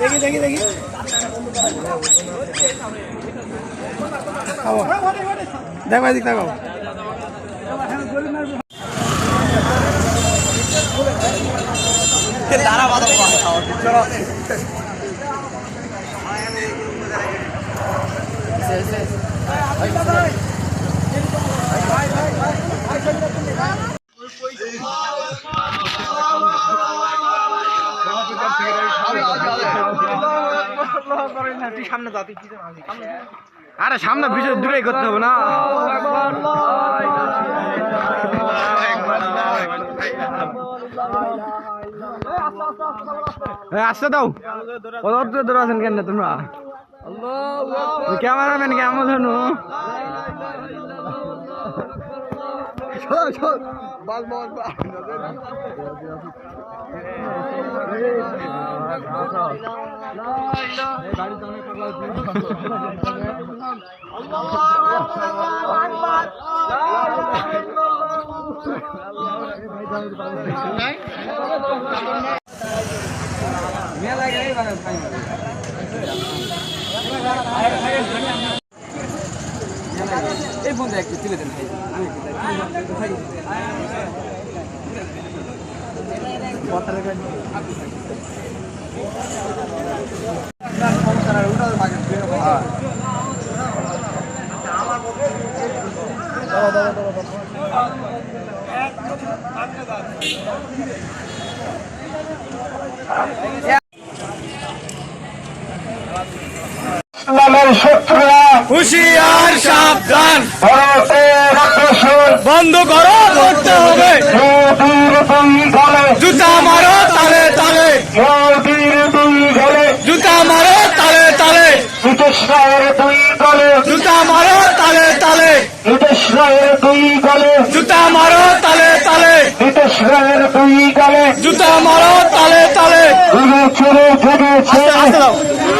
দেখি দেখি দেখি দেখো এদিক দেখো আরে সামনে ভিডিও দূরে করতে হবে না। আসতে দাও। কত দূরে আছেন কেন তোমরা? ক্যামেরাম্যান কেমন ধনু এই ফোন একটু তুলে দেন ভাই। আমি একটু ইসলামের শত্রুরা হুশিয়ার সাবধান। বন্ধ করো করতে হবে। জুতা দুই গলে জুতা মারো তালে তালে। ব্রিটিশ রায়ের দুই গলে জুতা মারো তালে তালে। ব্রিটিশ রায়ের দুই গলে। জুতা মারো তালে তালে। গুলি ছুড়ে ছুড়ে ছুড়ে